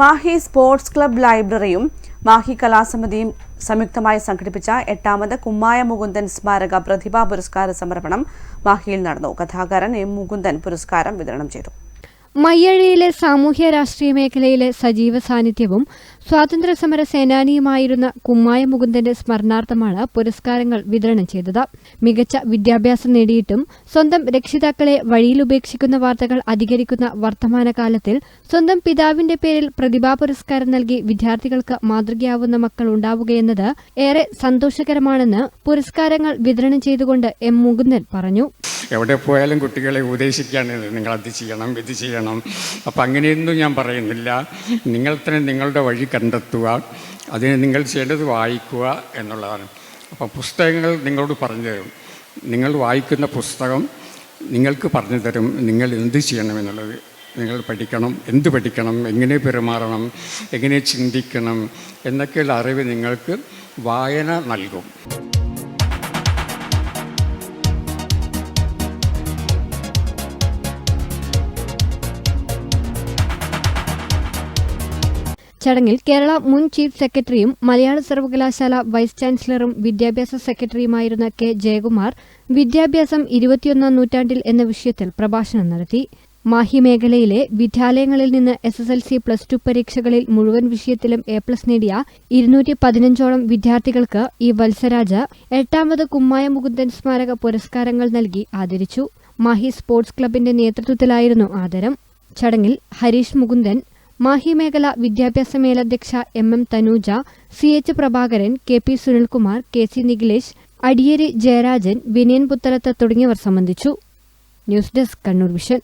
Mahe sports club ലൈബ്രറിയും മാഹി കലാസമിതിയും സംയുക്തമായി സംഘടിപ്പിച്ച എട്ടാമത് കുമ്മായ മുകുന്ദൻ സ്മാരക പ്രതിഭാ പുരസ്കാര സമർപ്പണം മാഹിയിൽ നടന്നു. കഥാകാരൻ എം മുകുന്ദൻ പുരസ്കാരം വിതരണം ചെയ്തു. മയ്യഴിയിലെ സാമൂഹ്യ രാഷ്ട്രീയ മേഖലയിലെ സജീവ സാന്നിധ്യവും സ്വാതന്ത്ര്യ സമര സേനാനിയുമായിരുന്ന കുമ്മായ മുകുന്ദന്റെ സ്മരണാർത്ഥമാണ് പുരസ്കാരങ്ങൾ വിതരണം ചെയ്തത്. മികച്ച വിദ്യാഭ്യാസം നേടിയിട്ടും സ്വന്തം രക്ഷിതാക്കളെ വഴിയിലുപേക്ഷിക്കുന്ന വാർത്തകൾ അധികരിക്കുന്ന വർത്തമാനകാലത്തിൽ സ്വന്തം പിതാവിന്റെ പേരിൽ പ്രതിഭാ പുരസ്കാരം നൽകി വിദ്യാർത്ഥികൾക്ക് മാതൃകയാവുന്ന മക്കൾ ഉണ്ടാവുകയെന്നത് ഏറെ സന്തോഷകരമാണെന്ന് പുരസ്കാരങ്ങൾ വിതരണം ചെയ്തുകൊണ്ട് എം മുകുന്ദൻ പറഞ്ഞു. എവിടെ പോയാലും കുട്ടികളെ ഉപദേശിക്കുകയാണ് നിങ്ങൾ അത് ചെയ്യണം ഇത് ചെയ്യണം. അപ്പം അങ്ങനെയൊന്നും ഞാൻ പറയുന്നില്ല. നിങ്ങൾ തന്നെ നിങ്ങളുടെ വഴി കണ്ടെത്തുക. അതിന് നിങ്ങൾ ചെയ്യേണ്ടത് വായിക്കുക എന്നുള്ളതാണ്. അപ്പം പുസ്തകങ്ങൾ നിങ്ങളോട് പറഞ്ഞു തരും. നിങ്ങൾ വായിക്കുന്ന പുസ്തകം നിങ്ങൾക്ക് പറഞ്ഞു തരും. നിങ്ങൾ എന്ത് ചെയ്യണം എന്നുള്ളത്. നിങ്ങൾ പഠിക്കണം. എന്ത് പഠിക്കണം? എങ്ങനെ പെരുമാറണം? എങ്ങനെ ചിന്തിക്കണം? എന്നൊക്കെയുള്ള അറിവ് നിങ്ങൾക്ക് വായന നൽകും. ചടങ്ങിൽ കേരള മുൻ ചീഫ് സെക്രട്ടറിയും മലയാള സർവകലാശാല വൈസ് ചാൻസലറും വിദ്യാഭ്യാസ സെക്രട്ടറിയുമായിരുന്ന കെ ജയകുമാർ വിദ്യാഭ്യാസം ഇരുപത്തിയൊന്നാം നൂറ്റാണ്ടിൽ എന്ന വിഷയത്തിൽ പ്രഭാഷണം നടത്തി. മാഹി മേഖലയിലെ വിദ്യാലയങ്ങളിൽ നിന്ന് S S L C plus two പരീക്ഷകളിൽ മുഴുവൻ വിഷയത്തിലും എ പ്ലസ് നേടിയ ഇരുന്നൂറ്റി പതിനഞ്ചോളം വിദ്യാർത്ഥികൾക്ക് ഈ വത്സരാജ എട്ടാമത് കുമ്മായ മുകുന്ദൻ സ്മാരക പുരസ്കാരങ്ങൾ നൽകി ആദരിച്ചു. മാഹി സ്പോർട്സ് ക്ലബിന്റെ നേതൃത്വത്തിലായിരുന്നു ആദരം. ചടങ്ങിൽ ഹരീഷ് മുകുന്ദൻ മാഹി മേഖല വിദ്യാഭ്യാസ മേലധ്യക്ഷ M M Thanuja C H Prabhakaran K P Sunilkumar K C Nikhilesh Adiyeri Jayarajan Vinayan Puthalath തുടങ്ങിയവർ സംബന്ധിച്ചു. News desk Kannur vision.